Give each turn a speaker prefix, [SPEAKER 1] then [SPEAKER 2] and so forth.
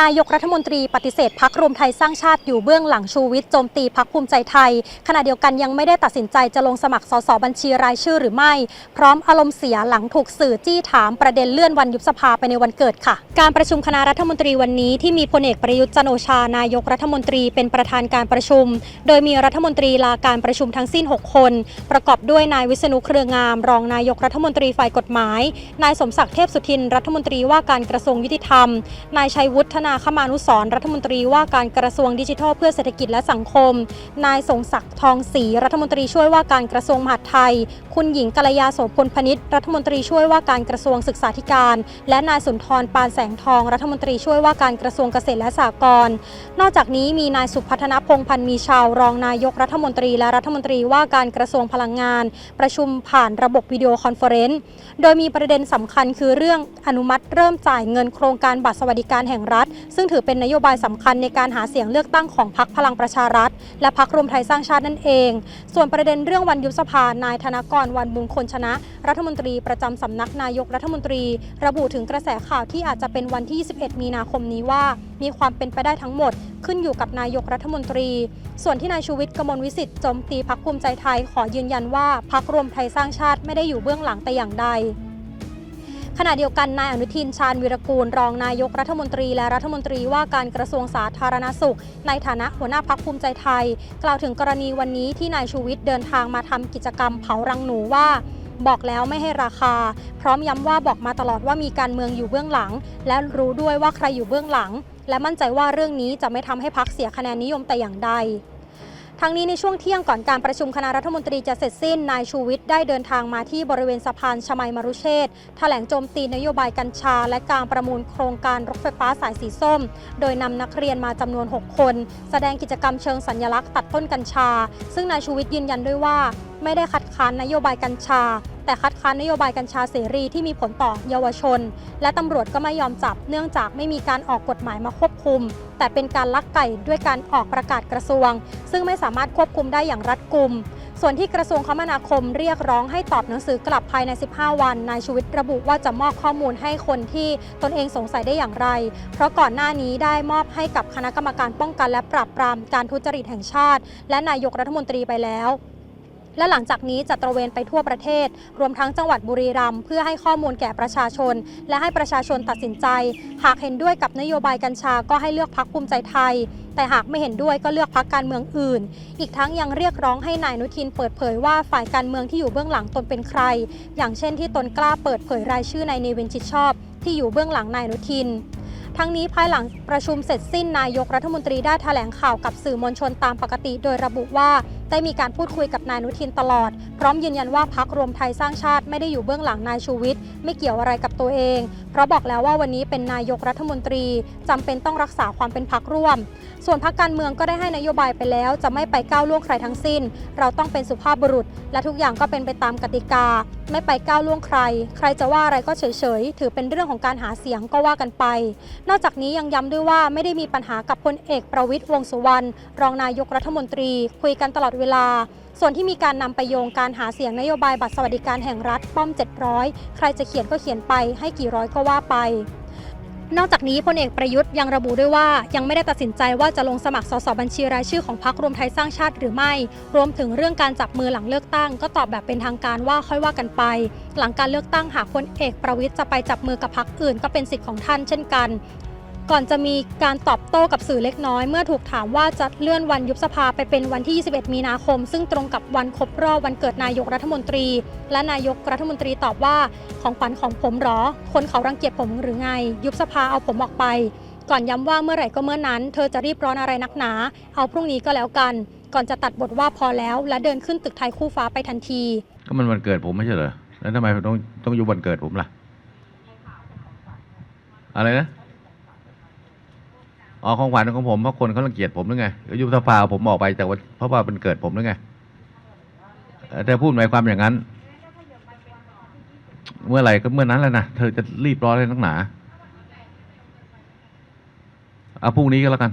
[SPEAKER 1] นายกรัฐมนตรีปฏิเสธพักรวมไทยสร้างชาติอยู่เบื้องหลังชูวิทย์โจมตีพักภูมิใจไทย ขณะเดียวกันยังไม่ได้ตัดสินใจจะลงสมัครสสบัญชีรายชื่อหรือไม่ พร้อมอารมณ์เสียหลังถูกสื่อจี้ถามประเด็นเลื่อนวันยุบสภาไปในวันเกิดค่ะ การประชุมคณะรัฐมนตรีวันนี้ที่มีพลเอกประยุทธ์จันโอชานายกรัฐมนตรีเป็นประธานการประชุม โดยมีรัฐมนตรีลาการประชุมทั้งสิ้น 6 คน ประกอบด้วยนายวิษณุเครืองาม รองนายกรัฐมนตรีฝ่ายกฎหมาย นายสมศักดิ์เทพสุทินรัฐมนตรีว่าการกระทรวงยุติธรรม นายชัยวุฒนาคมานุสรรัฐมนตรีว่าการกระทรวงดิจิทัลเพื่อเศรษฐกิจและสังคม นายสงศักดิ์ทองศรีรัฐมนตรีช่วยว่าการกระทรวงมหาดไทย คุณหญิงกัลยาโสพลพนิษฐ์รัฐมนตรีช่วยว่าการกระทรวงศึกษาธิการ และนายสุนทรปานแสงทอง รัฐมนตรีช่วยว่าการกระทรวงเกษตรและสหกรณ์นอกจากนี้มีนายสุพัฒนพงพันธ์มีชาว รองนายกรัฐมนตรีและรัฐมนตรีว่าการกระทรวงพลังงาน ประชุมผ่านระบบวิดีโอคอนเฟอเรนซ์โดยมีประเด็นสำคัญคือเรื่องอนุมัติเริ่มจ่ายเงินโครงการบัตรสวัสดิการแห่งรัฐซึ่งถือเป็นนโยบายสำคัญในการหาเสียงเลือกตั้งของพรรคพลังประชารัฐ และพรรครวมไทยสร้างชาตินั่นเอง ส่วนประเด็นเรื่องวันยุบสภานายธนากรวันบุญคนชนะ รัฐมนตรีประจำสำนักนายกรัฐมนตรี ระบุถึงกระแสข่าวที่อาจจะเป็นวันที่ 21 มีนาคมนี้ว่า มีความเป็นไปได้ทั้งหมด ขึ้นอยู่กับนายกรัฐมนตรี ส่วนที่นายชูวิทย์กมลวิสิทธิ์โจมตีพักภูมิใจไทยขอยืนยันว่าพักรวมไทยสร้างชาติไม่ได้อยู่เบื้องหลังแต่อย่างใด ขณะเดียวกันนายอนุทินชาญวิรกูลรองนายกรัฐมนตรีและรัฐมนตรีว่าการกระทรวงสาธารณสุข ในฐานะหัวหน้าพักภูมิใจไทย กล่าวถึงกรณีวันนี้ที่นายชูวิทย์เดินทางมาทำกิจกรรมเผารังหนูว่าบอกแล้วไม่ให้ราคา พร้อมย้ำว่าบอกมาตลอดว่ามีการเมืองอยู่เบื้องหลัง และรู้ด้วยว่าใครอยู่เบื้องหลัง และมั่นใจว่าเรื่องนี้จะไม่ทำให้พักเสียคะแนนนิยมแต่อย่างใด ทั้งนี้ในช่วงเที่ยงก่อนการประชุมคณะรัฐมนตรีจะเสร็จสิ้นนายชูวิทย์ได้เดินทางมาที่บริเวณสะพานชมัยมรุเชษฐ์แถลงโจมตีนโยบายกัญชา และการประมูลโครงการรถไฟฟ้าสายสีส้ม โดยนำนักเรียนมาจำนวน 6 คน แสดงกิจกรรมเชิงสัญลักษณ์ตัดต้นกัญชา ซึ่งนายชูวิทย์ยืนยันด้วยว่าไม่ได้คัดค้านนโยบายกัญชา แต่คัดค้านนโยบายกัญชาเสรีที่มีผลต่อเยาวชน และตำรวจก็ไม่ยอมจับ เนื่องจากไม่มีการออกกฎหมายมาควบคุม แต่เป็นการลักไก่ด้วยการออกประกาศกระทรวง ซึ่งไม่สามารถควบคุมได้อย่างรัดกุม ส่วนที่กระทรวงคมนาคมเรียกร้องให้ตอบหนังสือกลับภายใน 15 วัน นายชูวิทย์ระบุว่าจะมอบข้อมูลให้คนที่ตนเองสงสัยได้อย่างไร เพราะก่อนหน้านี้ได้มอบให้กับคณะกรรมการป้องกันและปราบปรามการทุจริตแห่งชาติ และนายกรัฐมนตรีไปแล้ว และหลังจากนี้จะตระเวนไปทั่วประเทศ รวมทั้งจังหวัดบุรีรัมย์เพื่อให้ข้อมูลแก่ประชาชน และให้ประชาชนตัดสินใจ หากเห็นด้วยกับนโยบายกัญชาก็ให้เลือกพักภูมิใจไทย แต่หากไม่เห็นด้วยก็เลือกพักการเมืองอื่น อีกทั้งยังเรียกร้องให้นายนุทินเปิดเผยว่าฝ่ายการเมืองที่อยู่เบื้องหลังตนเป็นใคร อย่างเช่นที่ตนกล้าเปิดเผยรายชื่อนายเนวินชิดชอบ ที่อยู่เบื้องหลังนายนุทินทั้งนี้ภายหลังประชุมเสร็จสิ้นนายกรัฐมนตรีได้แถลงข่าวกับสื่อมวลชนตามปกติ โดยระบุว่า ได้มีการพูดคุยกับนายนุทินตลอด พร้อมยืนยันว่าพักรวมไทยสร้างชาติไม่ได้อยู่เบื้องหลังนายชูวิทย์ไม่เกี่ยวอะไรกับตัวเอง เพราะบอกแล้วว่าวันนี้เป็นนายกรัฐมนตรีจำเป็นต้องรักษาความเป็นพักร่วม ส่วนพักการเมืองก็ได้ให้นโยบายไปแล้ว จะไม่ไปก้าวล่วงใครทั้งสิ้น เราต้องเป็นสุภาพบุรุษ และทุกอย่างก็เป็นไปตามกติกา ไม่ไปก้าวล่วงใคร ใครจะว่าอะไรก็เฉยๆถือเป็นเรื่องของการหาเสียงก็ว่ากันไป นอกจากนี้ยังย้ำด้วยว่าไม่ได้มีปัญหากับพลเอกประวิตยวงสุวรรณรองนายกรัฐมนตรี คุยกันตลอดเวลา ส่วนที่มีการนำไปโยงการหาเสียงนโยบายบัตรสวัสดิการแห่งรัฐป้อม 700 ใครจะเขียนก็เขียนไปให้กี่ร้อยก็ว่าไป นอกจากนี้พลเอกประยุทธ์ยังระบุด้วยว่ายังไม่ได้ตัดสินใจว่าจะลงสมัครสสบัญชีรายชื่อของพรรครวมไทยสร้างชาติหรือไม่ รวมถึงเรื่องการจับมือหลังเลือกตั้ง ก็ตอบแบบเป็นทางการว่าค่อยว่ากันไป หลังการเลือกตั้งหากพลเอกประวิทย์จะไปจับมือกับพรรคอื่น ก็เป็นสิทธิ์ของท่านเช่นกัน ก่อนจะมีการตอบโต้กับสื่อเล็กน้อย เมื่อถูกถามว่าจะเลื่อนวันยุบสภาไปเป็นวันที่ 21 มีนาคม ซึ่งตรงกับวันครบรอบวันเกิดนายกรัฐมนตรี และนายกรัฐมนตรีตอบว่าของขวัญของผมหรอ คนเขารังเกียจผมหรือไง ยุบสภาเอาผมออกไป ก่อนย้ำว่าเมื่อไหร่ก็เมื่อนั้น เธอจะรีบร้อนอะไรนักหนา เอาพรุ่งนี้ก็แล้วกัน ก่อนจะตัดบทว่าพอแล้ว และเดินขึ้นตึกไทยคู่ฟ้าไปทันที
[SPEAKER 2] ก็มันวันเกิดผมไม่ใช่เหรอแล้วทำไมต้องต้องยู่วันเกิดผมล่ะ อะไรนะ อ๋อของขวัญของผมเพราะคนเขารังเกียจผมหรือไงยุบสภาผมออกไปจากวันเพราะว่าเป็นเกิดผมหรือไงเอ่อแต่พูดหมายความอย่างนั้น เมื่อไหร่ก็เมื่อนั้นแหละนะเธอจะรีบร้อนเลยนักหนาเอาพรุ่งนี้ก็แล้วกัน